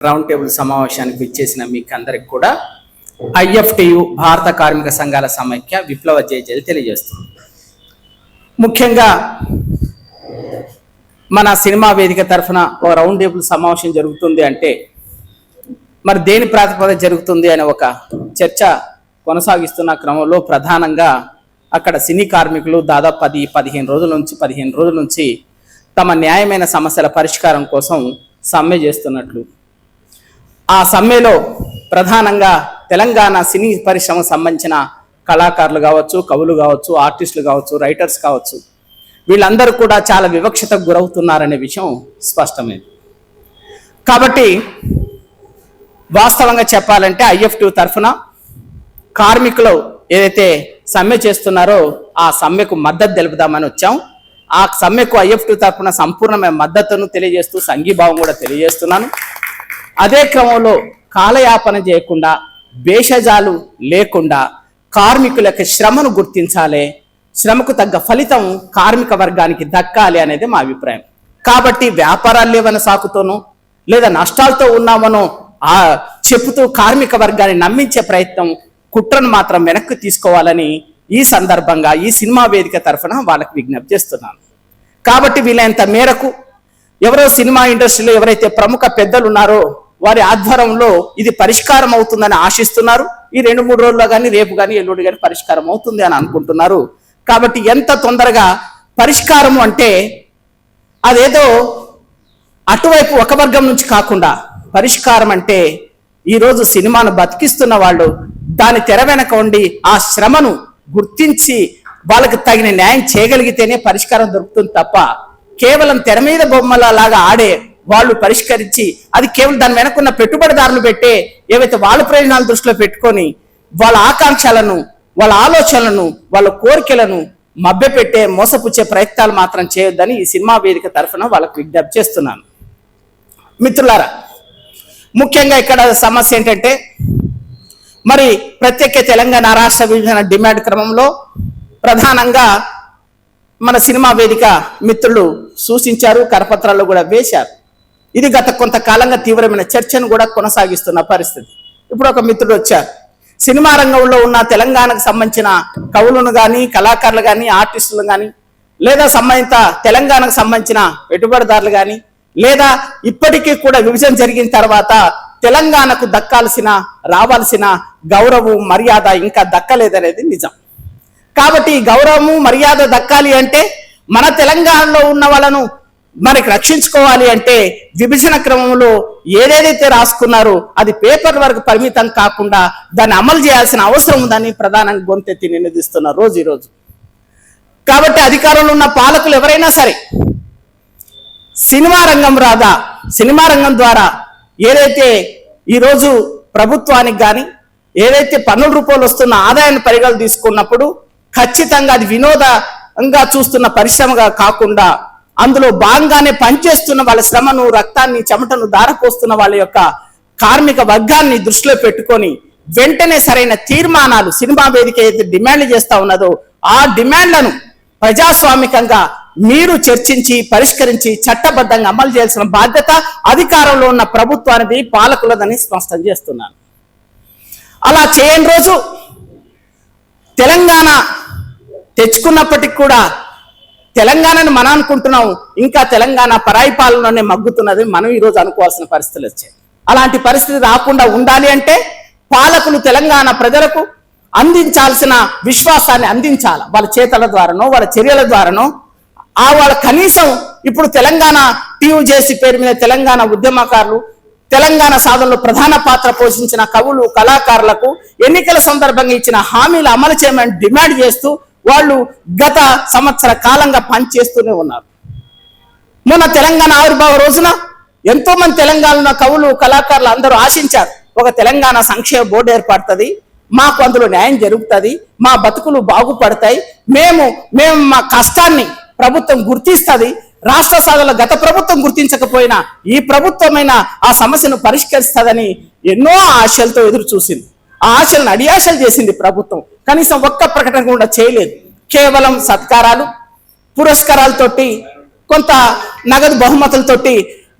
Round table సమావేశానికి ఇచ్చేసిన మీకు అందరికి కూడా ఐఎఫ్టియు భారత కార్మిక సంఘాల సమైక్య విప్లవ జయజలి తెలియజేస్తుంది. ముఖ్యంగా మన సినిమా వేదిక తరఫున ఒక రౌండ్ టేబుల్ సమావేశం జరుగుతుంది అంటే మరి దేని ప్రాతిపద జరుగుతుంది అనే ఒక చర్చ కొనసాగిస్తున్న క్రమంలో ప్రధానంగా అక్కడ సినీ కార్మికులు దాదాపు పది పదిహేను రోజుల నుంచి పదిహేను రోజుల నుంచి తమ న్యాయమైన సమస్యల పరిష్కారం కోసం సమ్మె చేస్తున్నట్లు ఆ సమ్మెలో ప్రధానంగా తెలంగాణ సినీ పరిశ్రమకు సంబంధించిన కళాకారులు కావచ్చు కవులు కావచ్చు ఆర్టిస్టులు కావచ్చు రైటర్స్ కావచ్చు వీళ్ళందరూ కూడా చాలా వివక్షతకు గురవుతున్నారనే విషయం స్పష్టమైంది. కాబట్టి వాస్తవంగా చెప్పాలంటే ఐఎఫ్టి తరఫున కార్మికులు ఏదైతే సమ్మె చేస్తున్నారో ఆ సమ్మెకు మద్దతు తెలుపుదామని వచ్చాం. ఆ సమ్మెకు ఐఎఫ్టి తరఫున సంపూర్ణమైన మద్దతును తెలియజేస్తూ సంఘీభావం కూడా తెలియజేస్తున్నాను. అదే క్రమంలో కాలయాపన చేయకుండా భేషజాలు లేకుండా కార్మికుల యొక్క శ్రమను గుర్తించాలి శ్రమకు తగ్గ ఫలితం కార్మిక వర్గానికి దక్కాలి అనేది మా అభిప్రాయం. కాబట్టి వ్యాపారాలు లేవని సాకుతోనో లేదా నష్టాలతో ఉన్నామనో ఆ చెబుతూ కార్మిక వర్గాన్ని నమ్మించే ప్రయత్నం కుట్రను మాత్రం వెనక్కి తీసుకోవాలని ఈ సందర్భంగా ఈ సినిమా వేదిక తరఫున వాళ్ళకి విజ్ఞప్తి చేస్తున్నాను. కాబట్టి వీలైనంత మేరకు ఎవరో సినిమా ఇండస్ట్రీలో ఎవరైతే ప్రముఖ పెద్దలు ఉన్నారో వారి ఆధ్వర్యంలో ఇది పరిష్కారం అవుతుందని ఆశిస్తున్నారు. ఈ రెండు మూడు రోజుల్లో కానీ రేపు కానీ ఎల్లుండి కానీ పరిష్కారం అవుతుంది అని అనుకుంటున్నారు. కాబట్టి ఎంత తొందరగా పరిష్కారం అంటే అదేదో అటువైపు ఒక వర్గం నుంచి కాకుండా పరిష్కారం అంటే ఈరోజు సినిమాను బతికిస్తున్న వాళ్ళు దాని తెర వెనక ఉండి ఆ శ్రమను గుర్తించి వాళ్ళకి తగిన న్యాయం చేయగలిగితేనే పరిష్కారం దొరుకుతుంది తప్ప కేవలం తెర మీద బొమ్మల లాగా ఆడే వాళ్ళు పరిష్కరించి అది కేవలం దాని వెనకున్న పెట్టుబడిదారులు పెట్టే ఏవైతే వాళ్ళ ప్రయోజనాలు దృష్టిలో పెట్టుకొని వాళ్ళ ఆకాంక్షలను వాళ్ళ ఆలోచనలను వాళ్ళ కోరికలను మభ్యపెట్టే మోసపుచ్చే ప్రయత్నాలు మాత్రం చేయొద్దని ఈ సినిమా వేదిక తరఫున వాళ్ళకు విజ్ఞప్తి చేస్తున్నాను. మిత్రులారా ముఖ్యంగా ఇక్కడ సమస్య ఏంటంటే మరి ప్రత్యేక తెలంగాణ రాష్ట్ర విభజన డిమాండ్ క్రమంలో ప్రధానంగా మన సినిమా వేదిక మిత్రులు సూచించారు కరపత్రాలు కూడా వేశారు. ఇది గత కొంతకాలంగా తీవ్రమైన చర్చను కూడా కొనసాగిస్తున్న పరిస్థితి. ఇప్పుడు ఒక మిత్రుడు వచ్చారు. సినిమా రంగంలో ఉన్న తెలంగాణకు సంబంధించిన కవులను కానీ కళాకారులు కానీ ఆర్టిస్టులు కానీ లేదా సంబంధిత తెలంగాణకు సంబంధించిన పెట్టుబడిదారులు కానీ లేదా ఇప్పటికీ కూడా విభజన జరిగిన తర్వాత తెలంగాణకు దక్కాల్సిన రావాల్సిన గౌరవం మర్యాద ఇంకా దక్కలేదనేది నిజం. కాబట్టి గౌరవము మర్యాద దక్కాలి అంటే మన తెలంగాణలో ఉన్న వాళ్ళను మనకి రక్షించుకోవాలి అంటే విభజన క్రమంలో ఏదేదైతే రాసుకున్నారో అది పేపర్ వరకు పరిమితం కాకుండా దాన్ని అమలు చేయాల్సిన అవసరం ఉందని ప్రధానంగా గొంతెత్తి నినదిస్తున్నారు రోజు ఈరోజు కాబట్టి అధికారంలో ఉన్న పాలకులు ఎవరైనా సరే సినిమా రంగం రాదా సినిమా రంగం ద్వారా ఏదైతే ఈరోజు ప్రభుత్వానికి కానీ ఏదైతే పన్నుల రూపాయలు వస్తున్న ఆదాయాన్ని పరిగణలు తీసుకున్నప్పుడు ఖచ్చితంగా అది వినోదంగా చూస్తున్న పరిశ్రమగా కాకుండా అందులో భాగంగానే పనిచేస్తున్న వాళ్ళ శ్రమను రక్తాన్ని చెమటను దారపోస్తున్న వాళ్ళ యొక్క కార్మిక వర్గాన్ని దృష్టిలో పెట్టుకొని వెంటనే సరైన తీర్మానాలు సినిమా వేదిక ఏదైతే డిమాండ్ చేస్తా ఉన్నదో ఆ డిమాండ్లను ప్రజాస్వామికంగా మీరు చర్చించి పరిష్కరించి చట్టబద్ధంగా అమలు చేయాల్సిన బాధ్యత అధికారంలో ఉన్న ప్రభుత్వానికి పాలకులదని స్పష్టం చేస్తున్నాను. అలా చేయని రోజు తెలంగాణ తెచ్చుకున్నప్పటికి కూడా తెలంగాణను మనం అనుకుంటున్నాం ఇంకా తెలంగాణ పరాయి పాలనలోనే మగ్గుతున్నది మనం ఈరోజు అనుకోవాల్సిన పరిస్థితులు వచ్చాయి. అలాంటి పరిస్థితి రాకుండా ఉండాలి అంటే పాలకులు తెలంగాణ ప్రజలకు అందించాల్సిన విశ్వాసాన్ని అందించాలి. వాళ్ళ చేతల ద్వారానో వాళ్ళ చర్యల ద్వారానో. ఆ వాళ్ళ కనీసం ఇప్పుడు తెలంగాణ టీయూ పేరు మీద తెలంగాణ ఉద్యమకారులు తెలంగాణ సాధనలో ప్రధాన పాత్ర పోషించిన కవులు కళాకారులకు ఎన్నికల సందర్భంగా ఇచ్చిన హామీలు అమలు చేయమని డిమాండ్ చేస్తూ వాళ్ళు గత సంవత్సర కాలంగా పనిచేస్తూనే ఉన్నారు. మొన్న తెలంగాణ ఆవిర్భావ రోజున ఎంతో మంది తెలంగాణలో కవులు కళాకారులు అందరూ ఆశించారు ఒక తెలంగాణ సంక్షేమ బోర్డు ఏర్పడుతుంది మాకు అందులో న్యాయం జరుగుతుంది మా బతుకులు బాగుపడతాయి మేము మేము మా కష్టాన్ని ప్రభుత్వం గుర్తిస్తుంది రాష్ట్ర సాధనలో గత ప్రభుత్వం గుర్తించకపోయినా ఈ ప్రభుత్వమైన ఆ సమస్యను పరిష్కరిస్తుందని ఎన్నో ఆశలతో ఎదురు చూసింది ఆ ఆశలను అడియాశలు చేసింది ప్రభుత్వం. కనీసం ఒక్క ప్రకటన కూడా చేయలేదు. కేవలం సత్కారాలు పురస్కారాలతోటి కొంత నగదు బహుమతులతోటి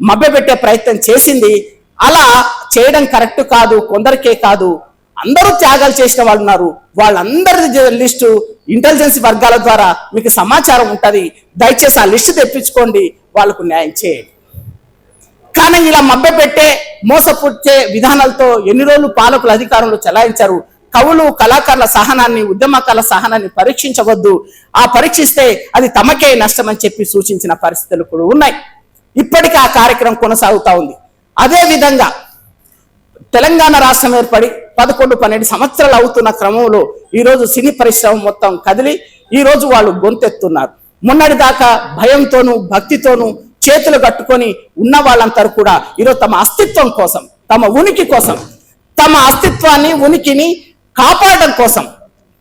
మభ్యపెట్టే ప్రయత్నం చేసింది. అలా చేయడం కరెక్ట్ కాదు కొందరికే కాదు. అందరూ త్యాగాలు చేసిన వాళ్ళు ఉన్నారు. వాళ్ళందరి లిస్టు ఇంటెలిజెన్స్ వర్గాల ద్వారా మీకు సమాచారం ఉంటుంది. దయచేసి ఆ లిస్టు తెప్పించుకోండి వాళ్ళకు న్యాయం చేయండి. కానీ ఇలా మభ్యపెట్టే మోసపుచ్చే విధానాలతో ఎన్ని రోజులు పాలకులు అధికారంలో చెలాయించారు? కవులు కళాకారుల సహనాన్ని ఉద్యమకాల సహనాన్ని పరీక్షించవద్దు. ఆ పరీక్షిస్తే అది తమకే నష్టం అని చెప్పి సూచించిన పరిస్థితులు కూడా ఉన్నాయి. ఇప్పటికీ ఆ కార్యక్రమం కొనసాగుతా ఉంది. అదే విధంగా తెలంగాణ రాష్ట్రం ఏర్పడి పదకొండు పన్నెండు సంవత్సరాలు అవుతున్న క్రమంలో ఈరోజు సినీ పరిశ్రమ మొత్తం కదిలి ఈరోజు వాళ్ళు గొంతెత్తున్నారు. మొన్నటి దాకా భయంతోనూ భక్తితోనూ చేతులు కట్టుకొని ఉన్న వాళ్ళందరూ కూడా ఈరోజు తమ అస్తిత్వం కోసం తమ ఉనికి కోసం తమ అస్తిత్వాన్ని ఉనికిని కాపాడడం కోసం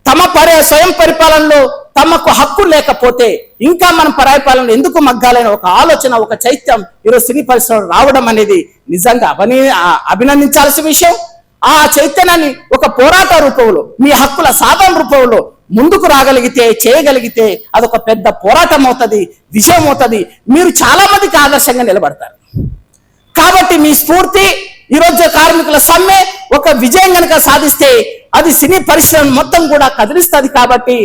తమ పరి స్వయం పరిపాలనలో తమకు హక్కు లేకపోతే ఇంకా మనం పరాయి పాలన ఎందుకు మగ్గాలైన ఒక ఆలోచన ఒక చైత్యం ఈరోజు సినీ పరిశ్రమ రావడం అనేది నిజంగా అభిని ఆ- అభినందించాల్సిన విషయం. ఆ చైతన్యాన్ని ఒక పోరాట రూపంలో మీ హక్కుల సాధన రూపంలో ముందుకు రాగలిగితే చేయగలిగితే అదొక పెద్ద పోరాటం అవుతుంది విజయం అవుతుంది. మీరు చాలా మందికి ఆదర్శంగా నిలబడతారు. కాబట్టి మీ స్ఫూర్తి ఈరోజు కార్మికుల సమ్మె ఒక విజయం కనుక సాధిస్తే అది సినీ పరిశ్రమ మొత్తం కూడా కదిలిస్తుంది కాబట్టి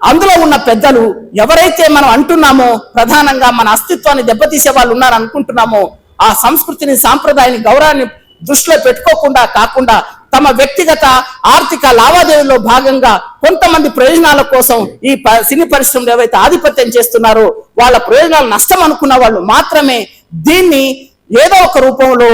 అందులో ఉన్న పెద్దలు ఎవరైతే మనం అంటున్నామో ప్రధానంగా మన అస్తిత్వాన్ని దెబ్బతీసే వాళ్ళు ఉన్నారు అనుకుంటున్నామో ఆ సంస్కృతిని సాంప్రదాయాన్ని గౌరవాన్ని దృష్టిలో పెట్టుకోకుండా కాకుండా తమ వ్యక్తిగత ఆర్థిక లావాదేవీల్లో భాగంగా కొంతమంది ప్రయోజనాల కోసం ఈ ప- సినీ పరిశ్రమలు ఏవైతే ఆధిపత్యం చేస్తున్నారో వాళ్ళ ప్రయోజనాలు నష్టం అనుకున్న వాళ్ళు మాత్రమే దీన్ని ఏదో ఒక రూపంలో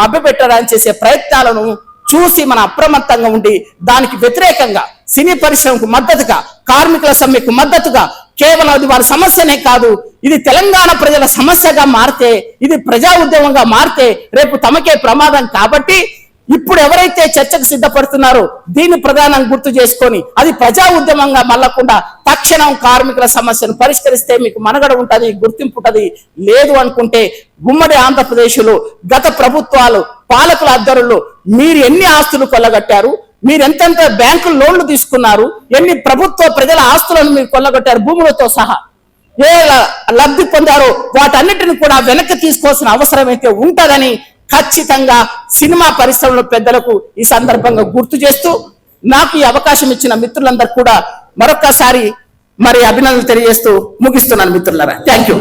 మభ్యపెట్టడానికి చేసే ప్రయత్నాలను చూసి మన అప్రమత్తంగా ఉండి దానికి వ్యతిరేకంగా సినీ పరిశ్రమకు మద్దతుగా కార్మికుల సమ్మెకు మద్దతుగా కేవలం అది వారి సమస్యనే కాదు ఇది తెలంగాణ ప్రజల సమస్యగా మారితే ఇది ప్రజా ఉద్యమంగా మారితే రేపు తమకే ప్రమాదం కాబట్టి ఇప్పుడు ఎవరైతే చర్చకు సిద్ధపడుతున్నారో దీన్ని ప్రధానంగా గుర్తు చేసుకొని అది ప్రజా ఉద్యమంగా మళ్ళకుండా తక్షణం కార్మికుల సమస్యను పరిష్కరిస్తే మీకు మనగడ ఉంటుంది గుర్తింపు ఉంటుంది. లేదు అనుకుంటే ఉమ్మడి ఆంధ్రప్రదేశ్లో గత ప్రభుత్వాలు పాలకుల అద్దరులు మీరు ఎన్ని ఆస్తులు కొల్లగట్టారు? మీరు ఎంతెంత బ్యాంకు లోన్లు తీసుకున్నారు? ఎన్ని ప్రభుత్వ ప్రజల ఆస్తులను మీరు కొల్లగొట్టారు? భూములతో సహా. ఏ లబ్ధి పొందారో వాటన్నిటిని కూడా వెనక్కి తీసుకోవాల్సిన అవసరం అయితే ఉంటదని ఖచ్చితంగా సినిమా పరిశ్రమలో పెద్దలకు ఈ సందర్భంగా గుర్తు చేస్తూ నాకు ఈ అవకాశం ఇచ్చిన మిత్రులందరూ కూడా మరొక్కసారి మరి అభినందనలు తెలియజేస్తూ ముగిస్తున్నాను మిత్రులరా. Thank you